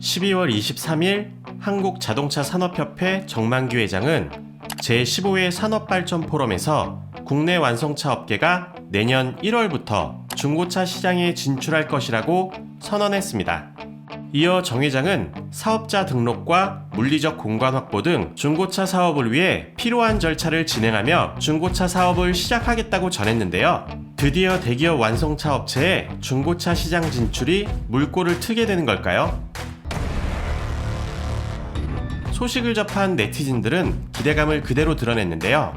12월 23일 한국자동차산업협회 정만기 회장은 제15회 산업발전 포럼에서 국내 완성차 업계가 내년 1월부터 중고차 시장에 진출할 것이라고 선언했습니다. 이어 정 회장은 사업자 등록과 물리적 공간 확보 등 중고차 사업을 위해 필요한 절차를 진행하며 중고차 사업을 시작하겠다고 전했는데요. 드디어 대기업 완성차 업체의 중고차 시장 진출이 물꼬를 트게 되는 걸까요? 소식을 접한 네티즌들은 기대감을 그대로 드러냈는데요.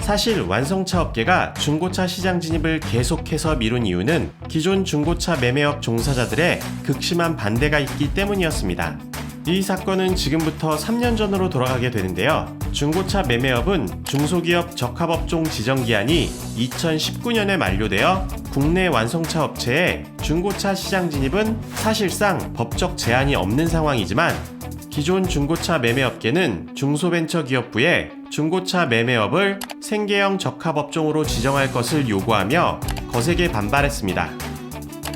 사실 완성차 업계가 중고차 시장 진입을 계속해서 미룬 이유는 기존 중고차 매매업 종사자들의 극심한 반대가 있기 때문이었습니다. 이 사건은 지금부터 3년 전으로 돌아가게 되는데요. 중고차 매매업은 중소기업 적합업종 지정 기한이 2019년에 만료되어 국내 완성차 업체의 중고차 시장 진입은 사실상 법적 제한이 없는 상황이지만 기존 중고차 매매업계는 중소벤처기업부에 중고차 매매업을 생계형 적합업종으로 지정할 것을 요구하며 거세게 반발했습니다.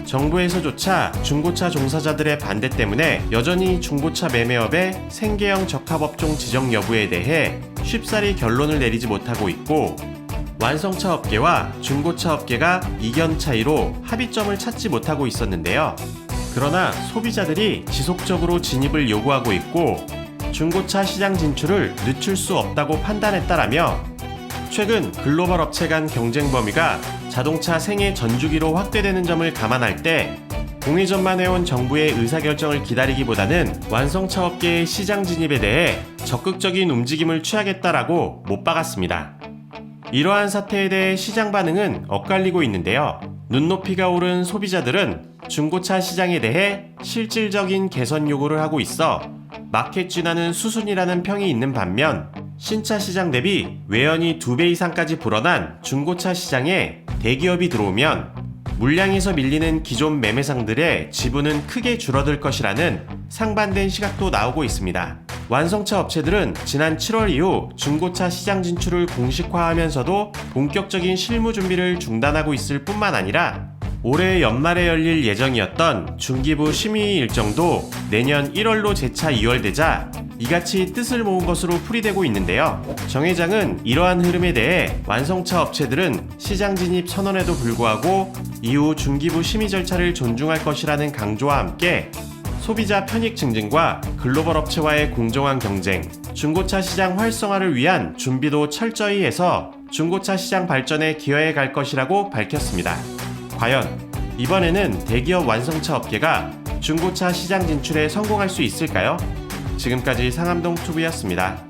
정부에서조차 중고차 종사자들의 반대 때문에 여전히 중고차 매매업의 생계형 적합업종 지정 여부에 대해 쉽사리 결론을 내리지 못하고 있고 완성차 업계와 중고차 업계가 이견 차이로 합의점을 찾지 못하고 있었는데요. 그러나 소비자들이 지속적으로 진입을 요구하고 있고 중고차 시장 진출을 늦출 수 없다고 판단했다라며 최근 글로벌 업체 간 경쟁 범위가 자동차 생애 전주기로 확대되는 점을 감안할 때 공회전만 해온 정부의 의사결정을 기다리기보다는 완성차 업계의 시장 진입에 대해 적극적인 움직임을 취하겠다라고 못 박았습니다. 이러한 사태에 대해 시장 반응은 엇갈리고 있는데요. 눈높이가 오른 소비자들은 중고차 시장에 대해 실질적인 개선 요구를 하고 있어 마켓 진화는 수순이라는 평이 있는 반면 신차 시장 대비 외연이 두배 이상까지 불어난 중고차 시장에 대기업이 들어오면 물량에서 밀리는 기존 매매상들의 지분은 크게 줄어들 것이라는 상반된 시각도 나오고 있습니다. 완성차 업체들은 지난 7월 이후 중고차 시장 진출을 공식화하면서도 본격적인 실무 준비를 중단하고 있을 뿐만 아니라 올해 연말에 열릴 예정이었던 중기부 심의 일정도 내년 1월로 재차 2월되자 이같이 뜻을 모은 것으로 풀이되고 있는데요. 정 회장은 이러한 흐름에 대해 완성차 업체들은 시장 진입 선언에도 불구하고 이후 중기부 심의 절차를 존중할 것이라는 강조와 함께 소비자 편익 증진과 글로벌 업체와의 공정한 경쟁, 중고차 시장 활성화를 위한 준비도 철저히 해서 중고차 시장 발전에 기여해 갈 것이라고 밝혔습니다. 과연 이번에는 대기업 완성차 업계가 중고차 시장 진출에 성공할 수 있을까요? 지금까지 상암동 투브였습니다.